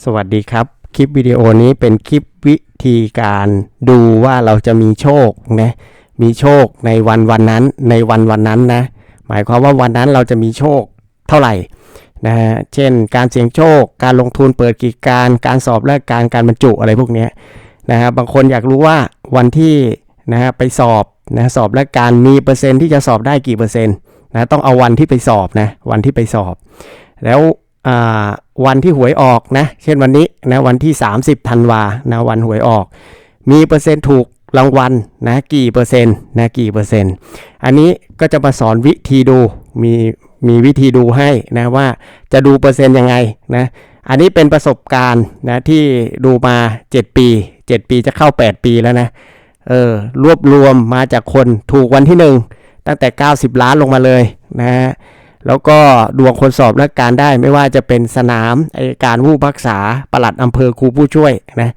สวัสดีครับ คลิปวิดีโอนี้เป็นคลิปวิธีการดูว่าเราจะมีโชคนะมีโชคในวันวันนั้นในวันวันนั้นนะหมายความว่าวันนั้นเราจะมีโชคเท่าไหร่นะฮะเช่น การเสี่ยงโชค การลงทุนเปิดกิจการ การสอบแลกการการบรรจุอะไรพวกนี้นะฮะบางคนอยากรู้ว่าวันที่นะฮะไปสอบนะสอบแลกการมีเปอร์เซ็นต์ที่จะสอบได้กี่เปอร์เซ็นต์นะต้องเอาวันที่ไปสอบนะวันที่ไปสอบ แล้ว วันที่หวยออกนะ เช่นวันนี้นะวันที่ 30ธันวานะวันหวยออก มีเปอร์เซ็นต์ถูกรางวัลนะกี่เปอร์เซ็นต์นะกี่เปอร์เซ็นต์ อันนี้ก็จะมาสอนวิธีดูมีมีวิธีดูให้นะว่าจะดูเปอร์เซ็นต์ยังไงนะอันนี้เป็นประสบการณ์นะที่ดูมา 7 ปี 7 ปีจะเข้า 8 ปีแล้วนะเออรวบรวมมาจากคนถูกวันที่ 1 ตั้งแต่ 90 ล้านลงมาเลยนะฮะ แล้วก็ดวงคนสอบและการได้ไม่ว่าจะเป็นสนามอายการผู้พักษาปลัดอำเภอครูผู้ช่วยนะ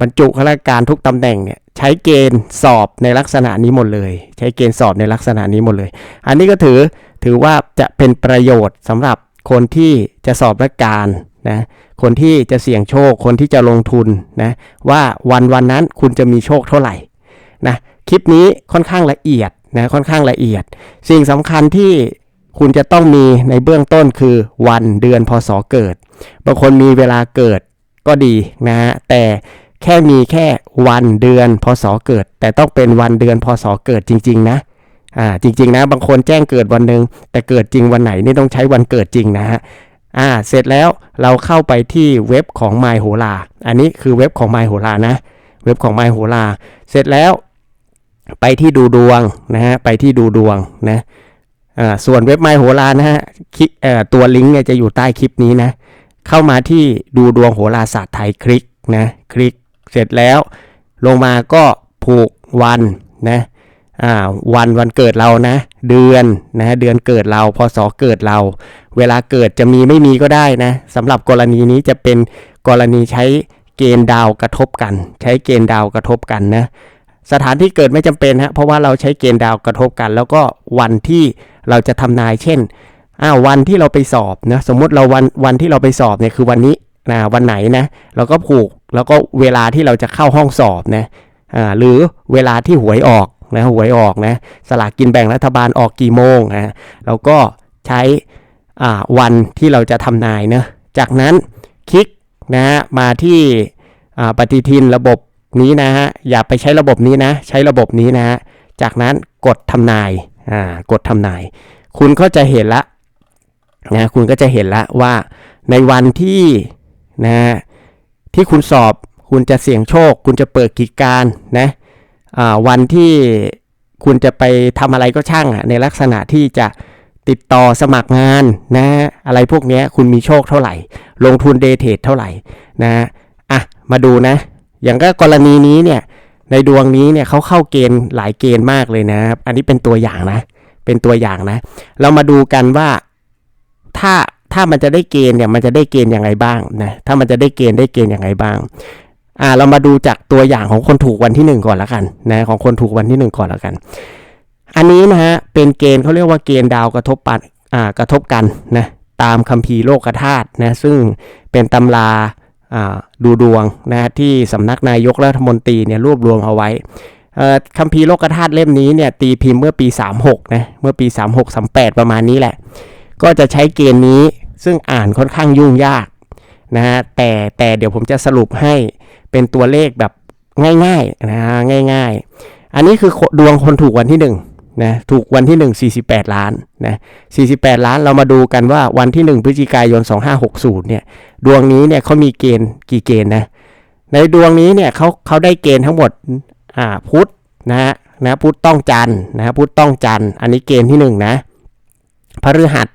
บรรจุข้าราชการทุกตำแหน่งเนี่ยใช้เกณฑ์สอบในลักษณะนี้หมดเลย ใช้เกณฑ์สอบในลักษณะนี้หมดเลย อันนี้ก็ถือถือว่าจะเป็นประโยชน์สำหรับคนที่จะสอบราชการนะคนที่จะเสี่ยงโชค คนที่จะลงทุนนะว่าวันวันนั้นคุณจะมีโชคเท่าไหร่นะคลิปนี้ค่อนข้างละเอียดนะค่อนข้างละเอียด สิ่งสำคัญที่ คุณจะต้องมีในเบื้องต้นคือวันเดือนพศเกิด บางคนมีเวลาเกิดก็ดีนะฮะแต่แค่มีแค่วันเดือนพศเกิด แต่ต้องเป็นวันเดือนพศเกิดจริง ๆ นะอ่าจริง ๆ นะ บางคนแจ้งเกิดวันหนึ่งแต่เกิดจริงวันไหนนี่ต้องใช้วันเกิดจริงนะฮะอ่าเสร็จแล้วเราเข้าไปที่เว็บของ My โหราอันนี้คือเว็บของ My โหรานะ เว็บของ My โหราเสร็จแล้วไปที่ดูดวงนะฮะไปที่ดูดวงนะ ส่วนเว็บไมโหรานะฮะตัวลิงก์เนี่ยจะอยู่ใต้คลิปนี้นะ เข้ามาที่ดูดวงโหราศาสตร์ไทยคลิกนะ คลิกเสร็จแล้ว ลงมาก็ผูกวันนะวันวันเกิดเรานะ เดือนนะเดือนเกิดเราพศเกิดเรา เวลาเกิดจะมีไม่มีก็ได้นะสำหรับกรณีนี้จะเป็นกรณีใช้เกณฑ์ดาวกระทบกัน ใช้เกณฑ์ดาวกระทบกันนะสถานที่เกิดไม่จำเป็นฮะเพราะว่าเราใช้เกณฑ์ดาวกระทบกัน แล้วก็วันที่ เราจะทำนายเช่นอ้าววันที่เราไปสอบนะสมมติเราวันวันที่เราไปสอบเนี่ยคือวันนี้นะวันไหนนะเราก็ผูกแล้วก็เวลาที่เราจะเข้าห้องสอบนะอ่าหรือเวลาที่หวยออกนะหวยออกนะสลากกินแบ่งรัฐบาลออกกี่โมงนะเราก็ใช้อ่าวันที่เราจะทำนายนะจากนั้นคลิกนะฮะมาที่อ่าปฏิทินระบบนี้นะฮะอย่าไปใช้ระบบนี้นะ ใช้ระบบนี้นะฮะจากนั้นกดทำนาย อ่ากดทำนาย คุณก็จะเห็นละนะคุณก็จะเห็นละว่าในวันที่นะที่คุณสอบคุณจะเสี่ยงโชค คุณจะเปิดกิจการนะวันที่คุณจะไปทำอะไรก็ช่างอะในลักษณะที่จะติดต่อสมัครงานนะอะไรพวกนี้คุณมีโชคเท่าไหร่ ลงทุนเดเทรดเท่าไหร่นะอะมาดูนะ อย่างก็กรณีนี้เนี่ย ในดวงนี้เนี่ยเขาเข้าเกณฑ์หลายเกณฑ์มากเลยนะครับ อันนี้เป็นตัวอย่างนะ เป็นตัวอย่างนะ เรามาดูกันว่าถ้าถ้ามันจะได้เกณฑ์เนี่ยมันจะได้เกณฑ์ยังไงบ้างนะ ถ้ามันจะได้เกณฑ์ได้เกณฑ์ยังไงบ้าง อ่า เรามาดูจากตัวอย่างของคนถูกวันที่หนึ่งก่อนละกันนะของคนถูกวันที่หนึ่งก่อนละกัน อันนี้นะฮะเป็นเกณฑ์เขาเรียกว่าเกณฑ์ดาวกระทบปันอ่ากระทบกันนะตามคัมภีร์โลกธาตุนะซึ่งเป็นตำรา ดูดวงนะที่สำนักนายกรัฐมนตรีเนี่ยรวบรวมเอาไว้คัมภีร์โลกธาตุเล่มนี้เนี่ยตีพิมพ์เมื่อปี 36นะเมื่อปี 36 38 ประมาณนี้แหละ ก็จะใช้เกณฑ์นี้ซึ่งอ่านค่อนข้างยุ่งยากนะฮะแต่แต่เดี๋ยวผมจะสรุปให้เป็นตัวเลขแบบง่ายๆนะฮะง่าย ๆ อันนี้คือดวงคนถูกวันที่1นะถูกวันที่ 1 48 ล้านนะ48 ล้านเรามาดูกันว่าวันที่ 1 พฤศจิกายน 2560เนี่ยดวงนี้เนี่ยเขามีเกณฑ์กี่เกณฑ์นะในดวงนี้เนี่ยเขาเขาได้เกณฑ์ทั้งหมดอ่าพุธนะฮะนะพุธต้องจันนะฮะพุธต้องจันอันนี้เกณฑ์ที่หนึ่งนะพฤหัส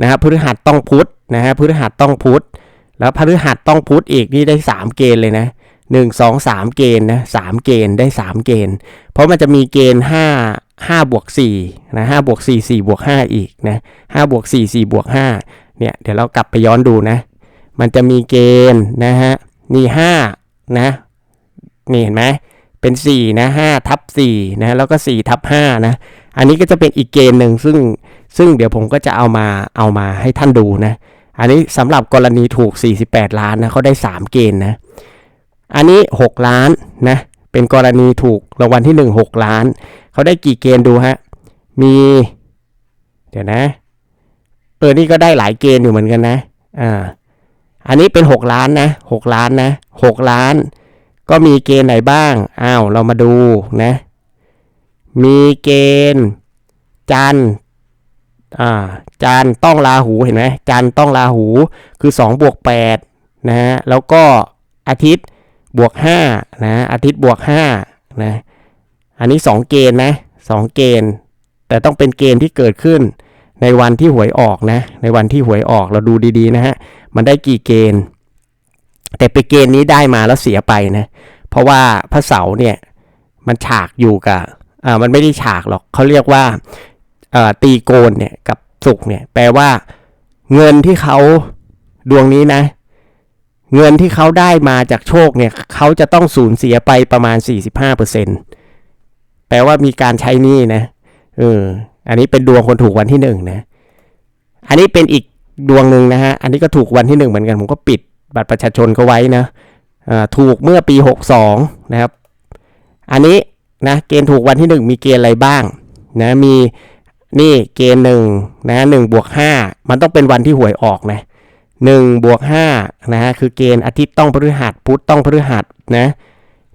นะฮะพฤหัสต้องพุธนะฮะพฤหัสต้องพุธแล้วพฤหัสต้องพุธอีกนี่ได้สามเกณฑ์เลยนะหนึ่งสองสามเกณฑ์นะสามเกณฑ์ได้สามเกณฑ์ เพราะมันจะมีเกณฑ์ห้าห้าบวกสี่นะห้าบวกสี่สี่บวกห้าอีกนะห้าบวกสี่สี่บวกห้าเนี่ยเดี๋ยวเรากลับไปย้อนดูนะ มันจะมีเกณฑ์นะฮะนี่ห้านะนี่เห็นไหมเป็นสี่นะห้าทับสี่นะแล้วก็สี่ทับห้านะอันนี้ก็จะเป็นอีกเกณฑ์หนึ่งซึ่งซึ่งเดี๋ยวผมก็จะเอามาเอามาให้ท่านดูนะอันนี้สำหรับกรณีถูก 48 ล้านนะเขาได้ 3 เกณฑ์นะอันนี้ 6 ล้านนะ เป็นกรณีถูกรางวัลที่1 6ล้าน เขาได้กี่เกณฑ์ดูฮะ มี เดี๋ยวนะ เออ นี่ก็ได้หลายเกณฑ์อยู่เหมือนกันนะ อ่า อันนี้เป็น 6 ล้านนะ 6 ล้านนะ 6 ล้าน ก็มีเกณฑ์ไหนบ้าง อ้าว เรามาดูนะ มีเกณฑ์จันอ่าจันต้องราหูเห็นไหมจันต้องราหูคือ2บวก8นะฮะ แล้วก็อาทิตย์ บวก5นะอาทิตย์บวก5นะอันนี้ 2 เกณฑ์นะ2เกณฑ์ แต่ต้องเป็นเกณฑ์ที่เกิดขึ้นในวันที่หวยออกนะ ในวันที่หวยออกเราดูดีๆนะฮะมันได้กี่เกณฑ์ แต่ไปเกณฑ์นี้ได้มาแล้วเสียไปนะเพราะว่าพระเสาร์เนี่ยมันฉากอยู่กับอ่ามันไม่ได้ฉากหรอกเขาเรียกว่าอ่อตีโกนเนี่ยกับสุกเนี่ยแปลว่าเงินที่เขาดวงนี้นะ เงินที่เขาได้มาจากโชคเนี่ยเขาจะต้องสูญเสียไปประมาณ 45%แปลว่ามีการใช้หนี้นะเอออันนี้เป็นดวงคนถูกวันที่หนึ่งนะ อันนี้เป็นอีกดวงหนึ่งนะฮะ อันนี้ก็ถูกวันที่หนึ่งเหมือนกันผมก็ปิดบัตรประชาชนเขาไว้นะอ่าถูกเมื่อปี62นะครับ อันนี้นะเกณฑ์ถูกวันที่หนึ่งมีเกณฑ์อะไรบ้างนะมีนี่เกณฑ์หนึ่งนะหนึ่งบวกห้ามันต้องเป็นวันที่หวยออกนะ หนึ่งบวกห้านะฮะคือเกณฑ์อาทิตย์ต้องพฤหัสพุธต้องพฤหัสนะ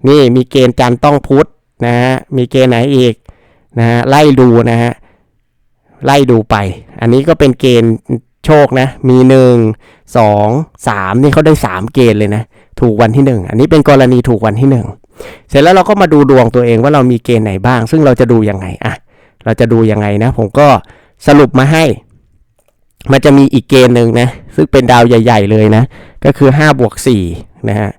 นี่มีเกณฑ์จันทร์ต้องพุธนะฮะมีเกณฑ์ไหนอีกนะฮะไล่ดูนะฮะไล่ดูไป อันนี้ก็เป็นเกณฑ์โชคนะ มีหนึ่งสองสามนี่เขาได้สามเกณฑ์เลยนะ ถูกวันที่หนึ่งอันนี้เป็นกรณีถูกวันที่หนึ่งเสร็จแล้วเราก็มาดูดวงตัวเองว่าเรามีเกณฑ์ไหนบ้าง ซึ่งเราจะดูยังไงอะเราจะดูยังไงนะ ผมก็สรุปมาให้ มันจะมีอีกเกณฑ์หนึ่งนะ ซึ่งเป็นดาวใหญ่ ๆ เลยนะ ก็คือ5บวก4นะฮะ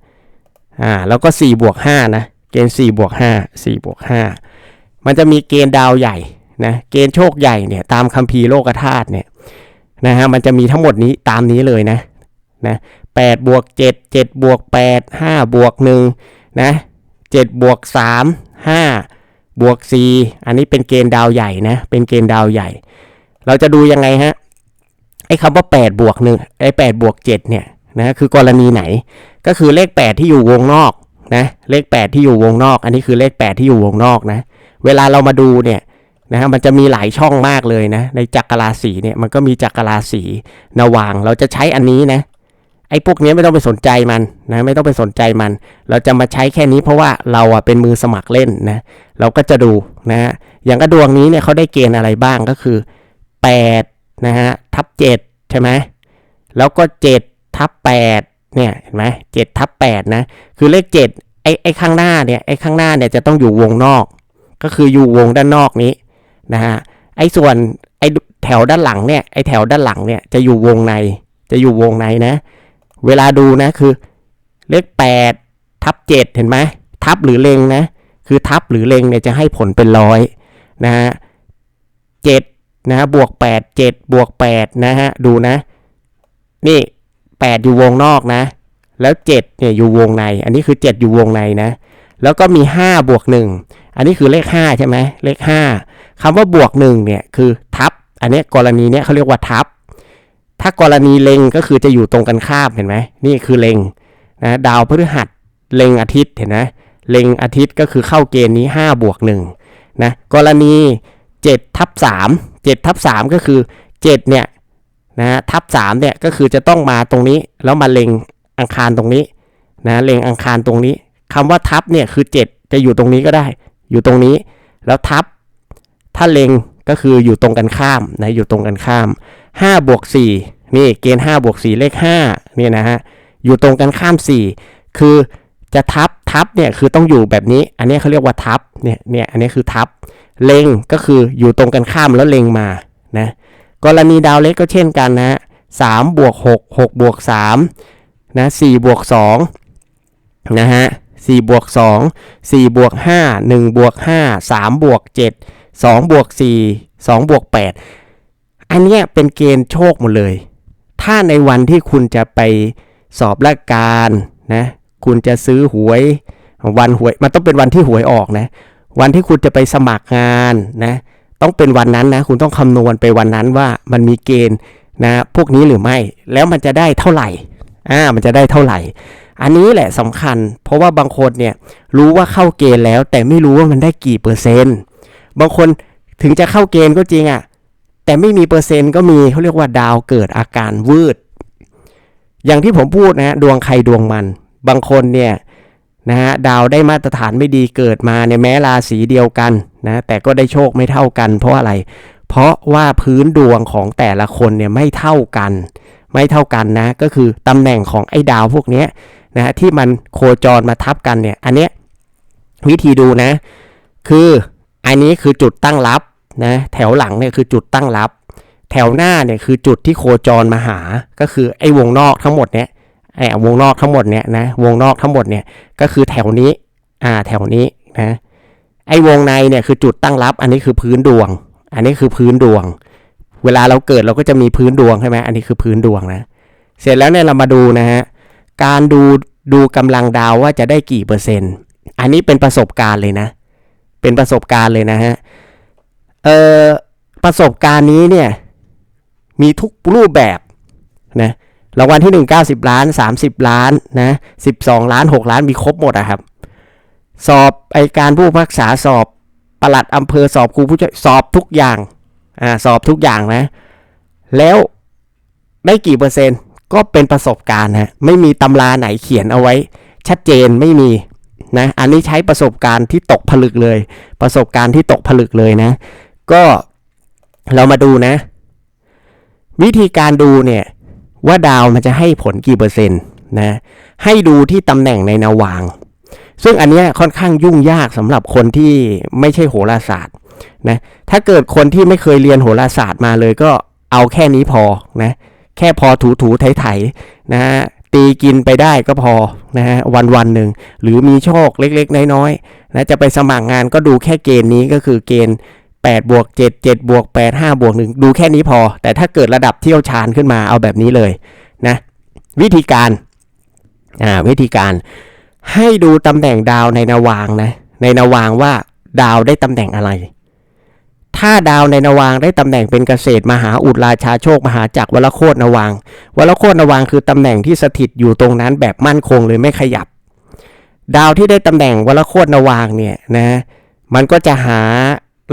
อ่าแล้วก็4บวก5นะเกณฑ์4บวก5 4บวก5มันจะมีเกณฑ์ดาวใหญ่นะเกณฑ์โชคใหญ่เนี่ยตามคัมภีร์โลกธาตุเนี่ยนะฮะมันจะมีทั้งหมดนี้ตามนี้เลยนะนะ8บวก7 7บวก8 5บวก1นะ7บวก3 5บวก4อันนี้เป็นเกณฑ์ดาวใหญ่นะเป็นเกณฑ์ดาวใหญ่ เราจะดูยังไงฮะ อ้คำว่า8บวก1ไอ้8บวก7เนี่ยนะคือกรณีไหน ก็คือเลข 8 ที่อยู่วงนอกนะเลข 8 ที่อยู่วงนอก อันนี้คือเลข 8 ที่อยู่วงนอกนะเวลาเรามาดูเนี่ยนะฮะมันจะมีหลายช่องมากเลยนะในจักรราศีเนี่ยมันก็มีจักรราศีนวาง เราจะใช้อันนี้นะไอ้พวกนี้ไม่ต้องไปสนใจมันนะไม่ต้องไปสนใจมัน เราจะมาใช้แค่นี้เพราะว่าเราอะเป็นมือสมัครเล่นนะเราก็จะดูนะฮะอย่างกระดวงนี้เนี่ยเขาได้เกณฑ์อะไรบ้างก็คือ 8 นะฮะทับ7ใช่ไหมแล้วก็7ทับ8เนี่ยเห็นไหม7ทับ8นะคือเลข7ไอ้ไอ้ข้างหน้าเนี่ยไอ้ข้างหน้าเนี่ยจะต้องอยู่วงนอก ก็คืออยู่วงด้านนอกนี้นะฮะไอ้ส่วนไอ้แถวด้านหลังเนี่ยไอ้แถวด้านหลังเนี่ยจะอยู่วงในจะอยู่วงในนะ เวลาดูนะคือเลข8ทับ7เห็นไหมทับหรือเลงนะคือทับหรือเลงเนี่ยจะให้ผลเป็นร้อยนะฮะเจ็ด นะฮะบวกแปดเจ็ดบวกแปดนะฮะ ดูนะ นี่แปดอยู่วงนอกนะ แล้วเจ็ดเนี่ยอยู่วงใน อันนี้คือเจ็ดอยู่วงในนะ แล้วก็มีห้าบวกหนึ่งอันนี้คือเลขห้าใช่ไหมเลขห้าคำว่าบวกหนึ่งเนี่ย คือทับ อันนี้กรณีเนี้ยเขาเรียกว่าทับ ถ้ากรณีเล็งก็คือจะอยู่ตรงกันข้ามเห็นไหมนี่คือเล็งนะดาวพฤหัสเล็งอาทิตย์เห็นไหมเล็งอาทิตย์ก็คือเข้าเกณฑ์นี้ 5 บวก1นะกรณี7ทับ3 7ทับ3ก็คือ 7 เนี่ยนะทับ3เนี่ยก็คือจะต้องมาตรงนี้ แล้วมาเล็งอังคารตรงนี้นะเล็งอังคารตรงนี้คำว่าทับเนี่ยคือ 7 จะอยู่ตรงนี้ก็ได้ อยู่ตรงนี้ แล้วทับ ถ้าเล็งก็คืออยู่ตรงกันข้ามนะอยู่ตรงกันข้าม5บวก4นี่เกณฑ์5บวก4เลข5เนี่ยนะฮะอยู่ตรงกันข้าม 4 คือจะทับทับเนี่ยคือต้องอยู่แบบนี้ อันนี้เขาเรียกว่าทับเนี่ยเนี่ยอันนี้คือทับ เล็งก็คืออยู่ตรงกันข้ามแล้วเล็งมานะกรณีดาวเล็กก็เช่นกันนะสามบวกหกหกบวกสามนะสี่บวกสองนะฮะสี่บวกสองสี่บวกห้าหนึ่งบวกห้าสามบวกเจ็ดสองบวกสี่สองบวกแปดอันเนี้ยเป็นเกณฑ์โชคหมดเลย ถ้าในวันที่คุณจะไปสอบราชการนะ คุณจะซื้อหวยวันหวย มันต้องเป็นวันที่หวยออกนะ วันที่คุณจะไปสมัครงานนะต้องเป็นวันนั้นนะคุณต้องคำนวณไปวันนั้นว่ามันมีเกณฑ์นะพวกนี้หรือไม่ แล้วมันจะได้เท่าไหร่อ่ามันจะได้เท่าไหร่ อันนี้แหละสำคัญ เพราะว่าบางคนเนี่ยรู้ว่าเข้าเกณฑ์แล้ว แต่ไม่รู้ว่ามันได้กี่เปอร์เซ็นต์ บางคนถึงจะเข้าเกณฑ์ก็จริงอะ่ะแต่ไม่มีเปอร์เซ็นต์ก็มีเขาเรียกว่าดาวเกิดอาการวืด อย่างที่ผมพูดนะดวงใครดวงมัน บางคนเนี่ย นะฮะดาวได้มาตรฐานไม่ดีเกิดมาในยแม้ราศีเดียวกันนะแต่ก็ได้โชคไม่เท่ากัน เพราะอะไร เพราะว่าพื้นดวงของแต่ละคนเนี่ยไม่เท่ากัน ไม่เท่ากันนะก็คือตำแหน่งของไอ้ดาวพวกนี้นะฮะที่มันโคจรมาทับกันเนี่ยอันเนี้ยวิธีดูนะ คืออันนี้คือจุดตั้งรับนะแถวหลังเนี่ยคือจุดตั้งรับ แถวหน้าเนี่ยคือจุดที่โคจรมาหาก็คือไอ้วงนอกทั้งหมดเนี่ย ไอ้วงนอกทั้งหมดเนี่ยนะวงนอกทั้งหมดเนี่ยก็คือแถวนี้อ่าแถวนี้นะไอ้วงในเนี่ยคือจุดตั้งรับ อันนี้คือพื้นดวง อันนี้คือพื้นดวง เวลาเราเกิดเราก็จะมีพื้นดวงใช่ไหมอันนี้คือพื้นดวงนะเสร็จแล้วเนี่ยเรามาดูนะฮะการดูดูกำลังดาวว่าจะได้กี่เปอร์เซ็นต์ อันนี้เป็นประสบการณ์เลยนะ เป็นประสบการณ์เลยนะฮะเอ่อประสบการณ์นี้เนี่ยมีทุกรูปแบบนะ รางวัลที่1 90 ล้าน 30 ล้านนะ12 ล้าน 6 ล้านมีครบหมดอะครับ สอบไอการผู้พักษาสอบปลัดอำเภอสอบครูผู้ช่วยสอบทุกอย่างอ่าสอบทุกอย่างนะ แล้วได้กี่เปอร์เซ็นต์ก็เป็นประสบการณ์ฮะไม่มีตำราไหนเขียนเอาไว้ ชัดเจนไม่มีนะอันนี้ใช้ประสบการณ์ที่ตกผลึกเลย ประสบการณ์ที่ตกผลึกเลยนะ ก็เรามาดูนะ วิธีการดูเนี่ย ว่าดาวมันจะให้ผลกี่เปอร์เซ็นต์นะให้ดูที่ตำแหน่งในนาวาง ซึ่งอันนี้ค่อนข้างยุ่งยากสำหรับคนที่ไม่ใช่โหราศาสตร์นะถ้าเกิดคนที่ไม่เคยเรียนโหราศาสตร์มาเลยก็เอาแค่นี้พอนะแค่พอถูถูไถไถๆนะฮะตีกินไปได้ก็พอนะฮะวันวันหนึ่งหรือมีโชคเล็กๆ น้อยๆนะจะไปสมัครงานก็ดูแค่เกณฑ์นี้ก็คือเกณฑ์ 8บวก7 7บวก8 5บวก1ดูแค่นี้พอ แต่ถ้าเกิดระดับเที่ยวชาญขึ้นมาเอาแบบนี้เลยนะวิธีการอ่าวิธีการให้ดูตำแหน่งดาวในนาวางนะในนาวางว่าดาวได้ตำแหน่งอะไร ถ้าดาวในนาวางได้ตำแหน่งเป็นเกษตรมหาอุดราชาโชคมหาจักรวลโคตรนาวางวลโคตรนาวางคือตำแหน่งที่สถิตอยู่ตรงนั้นแบบมั่นคงเลยไม่ขยับ ดาวที่ได้ตำแหน่งวลโคตรนาวางเนี่ยนะมันก็จะหา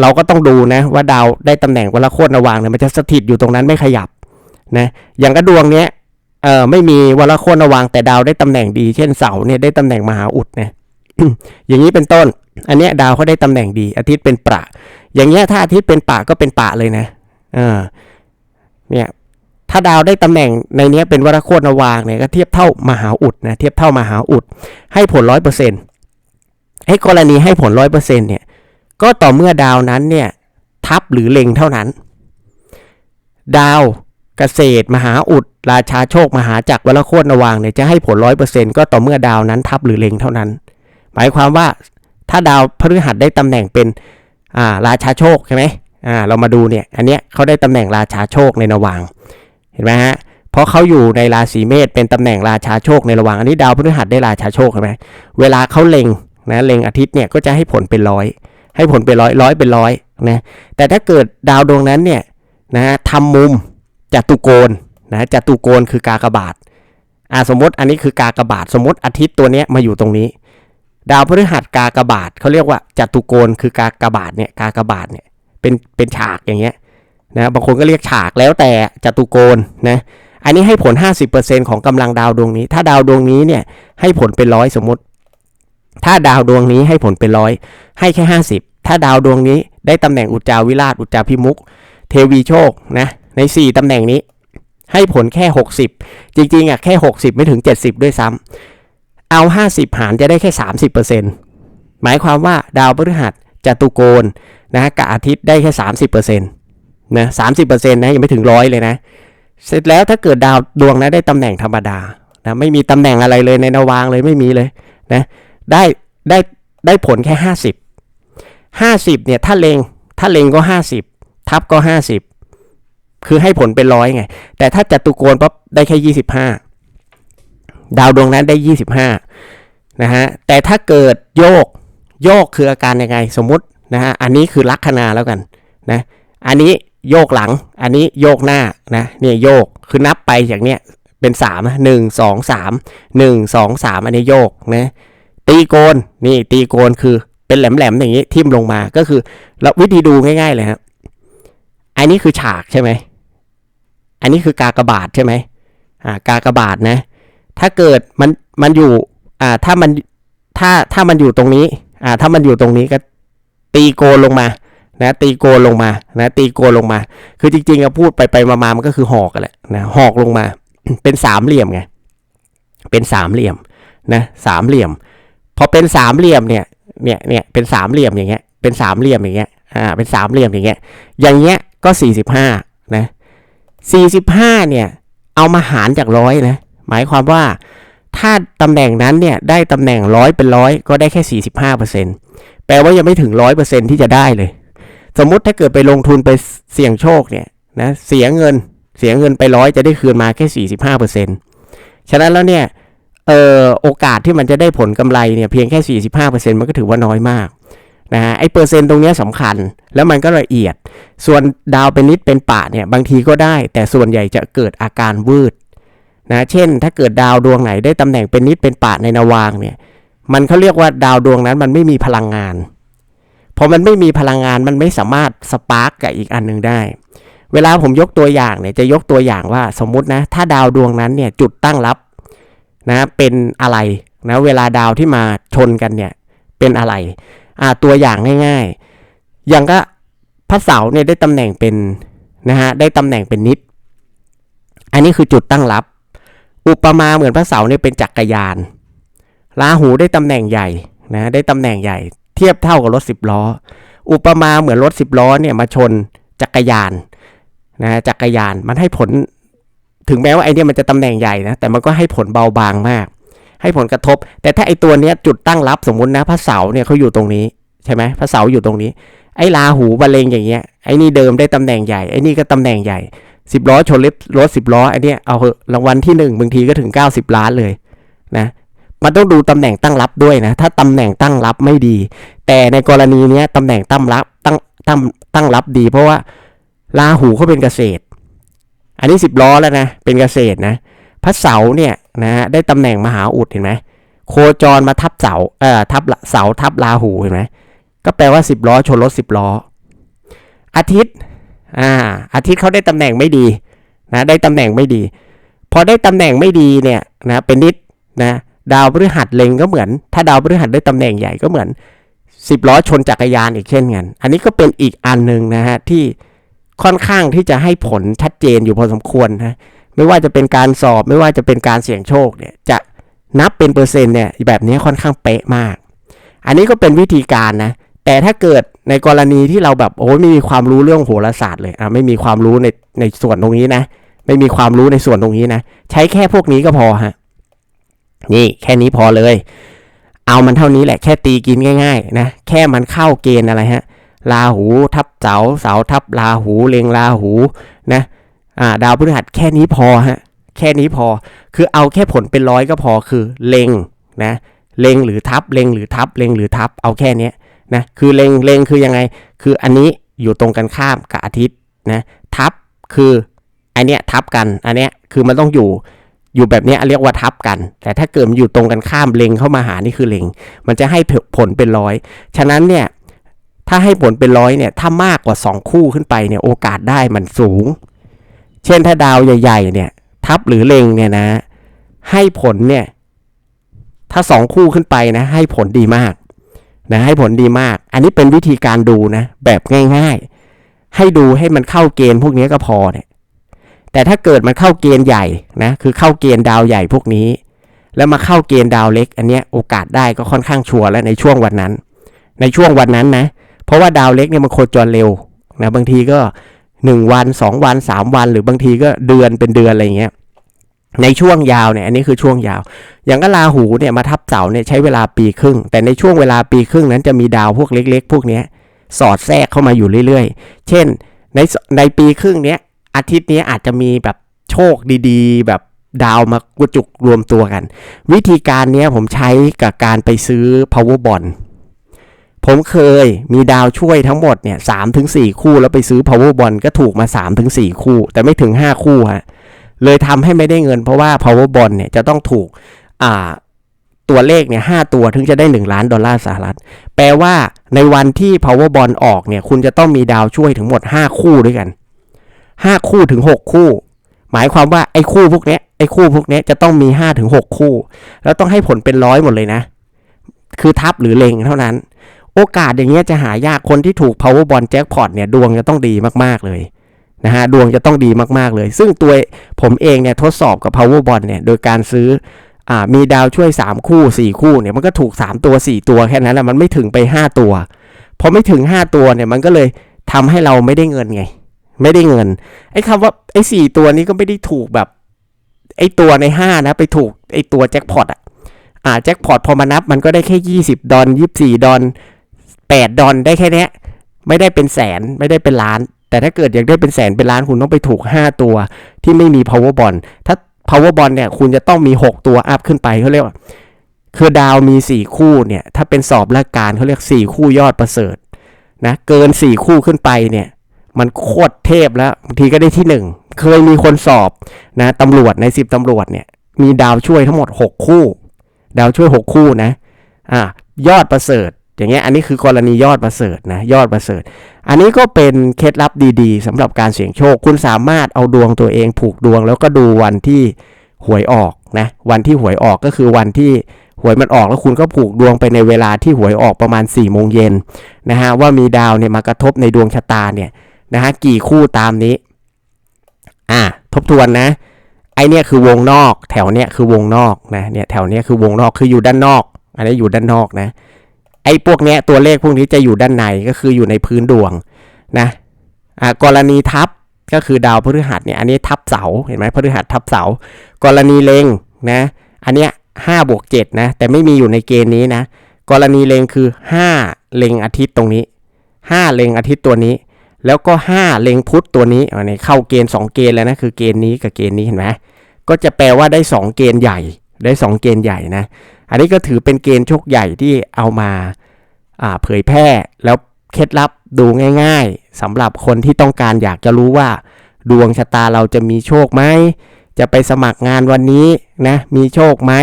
เราก็ต้องดูนะว่าดาวได้ตำแหน่งวัลโคตรนาวางเนี่ยมันจะสถิตอยู่ตรงนั้นไม่ขยับนะอย่างกระดวงเนี้ยเออไม่มีวัลโคตรนาวางแต่ดาวได้ตำแหน่งดี เช่นเสาเนี่ยได้ตำแหน่งมหาอุดนะอย่างนี้เป็นต้น อันเนี้ยดาวเขาได้ตำแหน่งดี อาทิตย์เป็นปะอย่างเงี้ยถ้าอาทิตย์เป็นปะก็เป็นปะเลยนะเออเนี่ยถ้าดาวได้ตำแหน่งในเนี้ยเป็นวรโคตรนวางเนี่ยก็เทียบเท่ามหาอุดนะเทียบเท่ามหาอุด ให้ผลร้อยเปอร์เซ็นต์ให้กรณีให้ผลร้อยเปอร์เซ็นต์เนี่ย ก็ต่อเมื่อดาวนั้นเนี่ยทับหรือเล็งเท่านั้น ดาวเกษตร มหาอุด ราชาโชค มหาจักรวรโคตรนวางเนี่ยจะให้ผลร้อยเปอร์เซ็นต์ก็ต่อเมื่อดาวนั้นทับหรือเล็งเท่านั้น หมายความว่าถ้าดาวพฤหัสได้ตำแหน่งเป็นอ่าราชาโชคใช่ไหมอ่าเรามาดูเนี่ยอันเนี้ยเขาได้ตำแหน่งราชาโชคในระหว่างเห็นไหมฮะเพราะเขาอยู่ในราศีเมษเป็นตำแหน่งราชาโชคในระหว่างอันนี้ดาวพฤหัสได้ราชาโชคใช่ไหมเวลาเขาเล็งนะเล็งอาทิตย์เนี่ยก็จะให้ผลเป็นร้อย ให้ผลเป็นร้อยร้อยเป็นร้อยนะแต่ถ้าเกิดดาวดวงนั้นเนี่ยนะทำมุมจัตุโกณนะจัตุโกณคือกากบาทอ่าสมมติอันนี้คือกากบาท สมมติอาทิตย์ตัวเนี้ยมาอยู่ตรงนี้ ดาวพฤหัสกากบาทเขาเรียกว่าจัตุโกณคือกากบาทเนี่ยกากบาทเนี่ยเป็นเป็นฉากอย่างเงี้ยนะบางคนก็เรียกฉากแล้วแต่จัตุโกณนะอันนี้ให้ผล 50%ของกำลังดาวดวงนี้ ถ้าดาวดวงนี้เนี่ยให้ผลเป็นร้อยสมมติ ถ้าดาวดวงนี้ให้ผลเป็นร้อยให้แค่ 50 ถ้าดาวดวงนี้ได้ตำแหน่งอุจจาวิราชอุจจาพิมุกเทวีโชคนะใน 4ตำแหน่งนี้ ให้ผลแค่ 60 จริงๆอะแค่ 60 ไม่ถึง 70 ด้วยซ้ำเอา 50 หารจะได้แค่ 30%หมายความว่าดาวพฤหัสจตุโกณนะกับอาทิตย์ได้แค่ 30%นะ30%นะยังไม่ถึงร้อยเลยนะ เสร็จแล้วถ้าเกิดดาวดวงนะได้ตำแหน่งธรรมดานะไม่มีตำแหน่งอะไรเลยในนาวางเลยไม่มีเลยนะได้ได้ได้ผลแค่50 50เนี่ยถ้าเลงถ้าเลงก็ 50 ทับก็ 50 คือให้ผลเป็นร้อยไง แต่ถ้าจัตุโกณปั๊บได้แค่ 25 ดาวดวงนั้นได้ 25นะฮะแต่ถ้าเกิดโยกโยกคืออาการยังไงสมมตินะฮะอันนี้คือลัคนาแล้วกันนะอันนี้โยกหลัง อันนี้โยกหน้านะเนี่ยโยกคือนับไปอย่างเนี้ยเป็นสามนะหนึ่งสองสามหนึ่งสองสามอันนี้โยกนะตีโกนนี่ตีโกนคือ เป็นแหลมๆอย่างนี้ทิ่มลงมาก็คือเราวิธีดูง่าย ๆ เลยครับอันนี้คือฉากใช่ไหมอันนี้คือกากบาทใช่ไหมอ่ากากบาทนะ ถ้าเกิดมันมันอยู่อ่าถ้ามันถ้าถ้ามันอยู่ตรงนี้อ่าถ้ามันอยู่ตรงนี้ก็ตีโกนลงมานะตีโกนลงมานะตีโกนลงมา คือจริงๆอะพูดไปไปมามามันก็คือหอกแหละนะหอกลงมา เป็นสามเหลี่ยมไงเป็นสามเหลี่ยมนะสามเหลี่ยมพอเป็นสามเหลี่ยมเนี่ย เนี่ยเนี่ยเป็นสามเหลี่ยมอย่างเงี้ยเป็นสามเหลี่ยมอย่างเงี้ยอ่าเป็นสามเหลี่ยมอย่างเงี้ยอย่างเงี้ยก็สี่สิบห้านะสี่สิบห้าเนี่ยเอามาหารจากร้อยนะหมายความว่าถ้าตำแหน่งนั้นเนี่ยได้ตำแหน่งร้อยเป็นร้อยก็ได้แค่ 45%แปลว่ายังไม่ถึงร้อยเปอร์เซ็นที่จะได้เลย สมมุติถ้าเกิดไปลงทุนไปเสี่ยงโชคเนี่ยนะเสียเงินเสียเงินไปร้อยจะได้คืนมาแค่ 45%ฉะนั้นแล้วเนี่ย เอ่อโอกาสที่มันจะได้ผลกำไรเนี่ยเพียงแค่ 45%มันก็ถือว่าน้อยมากนะฮะไอ้เปอร์เซ็นต์ตรงนี้สำคัญแล้วมันก็ละเอียด ส่วนดาวเป็นนิดเป็นปะเนี่ยบางทีก็ได้ แต่ส่วนใหญ่จะเกิดอาการวืดนะเช่น ถ้าเกิดดาวดวงไหนได้ตำแหน่งเป็นนิดเป็นปะในนาวางเนี่ยมันเขาเรียกว่าดาวดวงนั้นมันไม่มีพลังงานพอมันไม่มีพลังงานมันไม่สามารถสปาร์กกับอีกอันหนึ่งได้ เวลาผมยกตัวอย่างเนี่ยจะยกตัวอย่างว่าสมมุตินะถ้าดาวดวงนั้นเนี่ยจุดตั้งรับ นะเป็นอะไรนะเวลาดาวที่มาชนกันเนี่ยเป็นอะไรอ่าตัวอย่างง่ายๆ อย่างก็พระเสาร์เนี่ยได้ตำแหน่งเป็นนะฮะได้ตำแหน่งเป็นนิด อันนี้คือจุดตั้งรับ อุปมาเหมือนพระเสาเนี่ยเป็นจักรยานราหูได้ตำแหน่งใหญ่นะได้ตำแหน่งใหญ่ เทียบเท่ากับรถสิบล้อ อุปมาเหมือนรถสิบล้อเนี่ยมาชนจักรยานนะจักรยานมันให้ผล ถึงแม้ว่าไอเนี่ยมันจะตำแหน่งใหญ่นะ แต่มันก็ให้ผลเบาบางมาก ให้ผลกระทบ แต่ถ้าไอตัวเนี้ยจุดตั้งรับสมมุตินะพระเสาเนี่ยเขาอยู่ตรงนี้ใช่ไหมพระเสาอยู่ตรงนี้ ไอ้ราหูบรรเลงอย่างเงี้ย ไอนี่เดิมได้ตำแหน่งใหญ่ ไอนี่ก็ตำแหน่งใหญ่สิบล้อชนรถรถสิบล้อไอ้นี่เอาเหอะรางวัลที่หนึ่งบางทีก็ถึง90ล้านเลยนะมันต้องดูตำแหน่งตั้งรับด้วยนะ ถ้าตำแหน่งตั้งรับไม่ดี แต่ในกรณีนี้ตำแหน่งตั้งรับตั้งตั้งตั้งรับดี เพราะว่าราหูเขาเป็นเกษตร อันนี้สิบล้อแล้วนะ เป็นเกษตรนะ พระเสาเนี่ยนะได้ตำแหน่งมหาอุดเห็นไหมโคจรมาทับเสาเอ่อทับเสาทับราหูเห็นไหมก็แปลว่าสิบล้อชนรถสิบล้อ อาทิตย์อ่าอาทิตย์เขาได้ตำแหน่งไม่ดีนะได้ตำแหน่งไม่ดี พอได้ตำแหน่งไม่ดีเนี่ยนะเป็นนิดนะดาวพฤหัสเล็งก็เหมือน ถ้าดาวพฤหัสได้ตำแหน่งใหญ่ก็เหมือนสิบล้อชนจักรยานอีกเช่นกัน อันนี้ก็เป็นอีกอันหนึ่งนะฮะที่ ค่อนข้างที่จะให้ผลชัดเจนอยู่พอสมควรนะไม่ว่าจะเป็นการสอบไม่ว่าจะเป็นการเสี่ยงโชคเนี่ยจะนับเป็นเปอร์เซ็นต์เนี่ยแบบนี้ค่อนข้างเป๊ะมาก อันนี้ก็เป็นวิธีการนะแต่ถ้าเกิดในกรณีที่เราแบบโอ้ยไม่มีความรู้เรื่องโหราศาสตร์เลยอะไม่มีความรู้ในในส่วนตรงนี้นะ ไม่มีความรู้ในส่วนตรงนี้นะ ใช้แค่พวกนี้ก็พอฮะนี่แค่นี้พอเลย เอามันเท่านี้แหละแค่ตีกินง่าย ๆ นะแค่มันเข้าเกณฑ์อะไรฮะ ลาหูทับเสาเสาทับลาหูเลงลาหูนะอ่าดาวพฤหัสแค่นี้พอฮะแค่นี้พอคือเอาแค่ผลเป็นร้อยก็พอคือเลงนะเลงหรือทับเลงหรือทับเลงหรือทับเอาแค่นี้นะคือเลงเลงคือยังไง คืออันนี้อยู่ตรงกันข้ามกับอาทิตย์นะทับคืออันเนี้ยทับกันอันเนี้ยคือมันต้องอยู่อยู่แบบเนี้ยเรียกว่าทับกัน แต่ถ้าเกิดมันอยู่ตรงกันข้ามเล็งเข้ามาหานี่คือเล็งมันจะให้ผลเป็นร้อย ฉะนั้นเนี่ย ถ้าให้ผลเป็นร้อยเนี่ยถ้ามากกว่า 2 คู่ขึ้นไปเนี่ยโอกาสได้มันสูง เช่นถ้าดาวใหญ่ ๆ เนี่ยทับหรือเล็งเนี่ยนะ ให้ผลเนี่ยถ้าสองคู่ขึ้นไปนะให้ผลดีมากนะให้ผลดีมาก อันนี้เป็นวิธีการดูนะแบบง่าย ๆ ให้ดูให้มันเข้าเกณฑ์พวกนี้ก็พอเนี่ยแต่ถ้าเกิดมันเข้าเกณฑ์ใหญ่นะคือเข้าเกณฑ์ดาวใหญ่พวกนี้ แล้วมาเข้าเกณฑ์ดาวเล็ก อันเนี้ยโอกาสได้ก็ค่อนข้างชัวร์แล้วในช่วงวันนั้น ในช่วงวันนั้นนะ เพราะว่าดาวเล็กเนี่ยมันโคจรเร็วนะบางทีก็หนึ่งวันสองวันสามวัน หรือบางทีก็เดือนเป็นเดือนอะไรเงี้ยในช่วงยาวเนี่ยอันนี้คือช่วงยาว อย่างก็ราหูเนี่ยมาทับเสาเนี่ยใช้เวลาปีครึ่ง แต่ในช่วงเวลาปีครึ่งนั้นจะมีดาวพวกเล็ก ๆ พวกนี้สอดแทรกเข้ามาอยู่เรื่อยๆ เช่นในในปีครึ่งเนี้ยอาทิตย์นี้อาจจะมีแบบโชคดีๆ แบบดาวมากระจุกรวมตัวกัน วิธีการเนี้ยผมใช้กับการไปซื้อ power bond ผมเคยมีดาวช่วยทั้งหมดเนี่ยสามถึงสี่คู่แล้วไปซื้อ power bond ก็ถูกมาสามถึงสี่คู่ แต่ไม่ถึงห้าคู่ฮะเลยทำให้ไม่ได้เงินเพราะว่า power bond เนี่ยจะต้องถูกอ่าตัวเลขเนี่ยห้าตัวถึงจะได้ 1 ล้านดอลลาร์สหรัฐ แปลว่าในวันที่ power bond ออกเนี่ย คุณจะต้องมีดาวช่วยถึงหมด 5 คู่ด้วยกัน 5 คู่ถึง 6 คู่ หมายความว่าไอ้คู่พวกเนี้ยไอ้คู่พวกเนี้ยจะต้องมี5ถึง6คู่ แล้วต้องให้ผลเป็นร้อยหมดเลยนะ คือทับหรือเลงเท่านั้น โอกาสอย่างเงี้ยจะหายากคนที่ถูก power bond jackpot เนี่ยดวงจะต้องดีมากๆเลยนะฮะดวงจะต้องดีมากๆเลย ซึ่งตัวผมเองเนี่ยทดสอบกับ power bond เนี่ยโดยการซื้ออ่ามีดาวช่วย 3 คู่ 4 คู่เนี่ยมันก็ถูก 3 ตัว 4 ตัวแค่นั้นแหละมันไม่ถึงไป 5 ตัวพอไม่ถึง 5 ตัวเนี่ยมันก็เลยทำให้เราไม่ได้เงินไง ไม่ได้เงินไอ้คำว่าไอ้สี่ตัวนี้ก็ไม่ได้ถูกแบบไอ้ตัวใน 5 นะ ไปถูกไอ้ตัวแจ็คพอตอะอ่าแจ็คพอตพอมานับมันก็ได้แค่ 20 ดอล24 ดอล 8 ดอลได้แค่เนี้ยไม่ได้เป็นแสนไม่ได้เป็นล้าน แต่ถ้าเกิดอยากได้เป็นแสนเป็นล้านคุณต้องไปถูก 5 ตัวที่ไม่มี power bond ถ้า power bond เนี่ยคุณจะต้องมี 6 ตัวอัพขึ้นไปเขาเรียกว่าคือดาวมี 4 คู่เนี่ยถ้าเป็นสอบราชการเขาเรียก 4 คู่ยอดประเสริฐนะเกิน 4 คู่ขึ้นไปเนี่ยมันโคตรเทพแล้วบางทีก็ได้ที่ 1 เคยมีคนสอบนะตำรวจใน 10ตำรวจเนี่ยมีดาวช่วยทั้งหมด 6 คู่ ดาวช่วย 6 คู่นะอ่ายอดประเสริฐ อย่างเงี้ยอันนี้คือกรณียอดประเสริฐนะยอดประเสริฐ อันนี้ก็เป็นเคล็ดลับดีๆสำหรับการเสี่ยงโชค คุณสามารถเอาดวงตัวเองผูกดวง แล้วก็ดูวันที่หวยออกนะวันที่หวยออกก็คือวันที่หวยมันออกแล้วคุณก็ผูกดวงไปในเวลาที่หวยออกประมาณ4ี่โมงเย็นนะฮะว่ามีดาวเนี่ยมากระทบในดวงชะตาเนี่ยนะฮะกี่คู่ตามนี้อ่าทบทวนนะไอเนี่ยคือวงนอก แถวเนี้ยคือวงนอกนะเนี่ยแถวเนี้ยคือวงนอกคืออยู่ด้านนอก อันนี้อยู่ด้านนอกนะ อ้พวกเนี้ยตัวเลขพวกนี้จะอยู่ด้านในก็คืออยู่ในพื้นดวงนะอ่ากรณีทับก็คือดาวพฤหัสเนี่ยอันนี้ทับเสาเห็นไหมพฤหัสทับเสา กรณีเลงนะอันเนี้ยห้าบวกเจ็ดนะแต่ไม่มีอยู่ในเกณฑ์นี้นะกรณีเลงคือห้าเลงอาทิตย์ตรงนี้ห้าเลงอาทิตย์ตัวนี้ แล้วก็ห้าเลงพุธตัวนี้อันนี้เข้าเกณฑ์สองเกณฑ์แล้วนะคือเกณฑ์นี้กับเกณฑ์นี้เห็นไหมก็จะแปลว่าได้สองเกณฑ์ใหญ่ได้สองเกณฑ์ใหญ่นะอันนี้ก็ถือเป็นเกณฑ์โชคใหญ่ที่เอามาอ่า เผยแพร่แล้วเคล็ดลับดูง่าย ๆสำหรับคนที่ต้องการอยากจะรู้ว่า ดวงชะตาเราจะมีโชคไหมจะไปสมัครงานวันนี้นะมีโชคไหม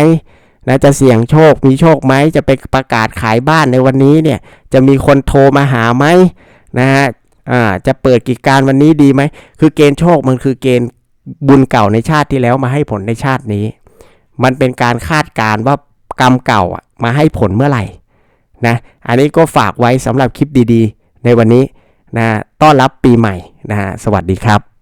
นะจะเสี่ยงโชคมีโชคไหมจะไปประกาศขายบ้านในวันนี้เนี่ยจะมีคนโทรมาหาไหมนะฮะอ่าจะเปิดกิจการวันนี้ดีไหมคือเกณฑ์โชคมันคือเกณฑ์บุญเก่าในชาติที่แล้วมาให้ผลในชาตินี้ มันเป็นการคาดการณ์ว่า กรรมเก่าอะมาให้ผลเมื่อไหร่ นะอันนี้ก็ฝากไว้สำหรับคลิปดีๆ ในวันนี้นะต้อนรับปีใหม่นะสวัสดีครับ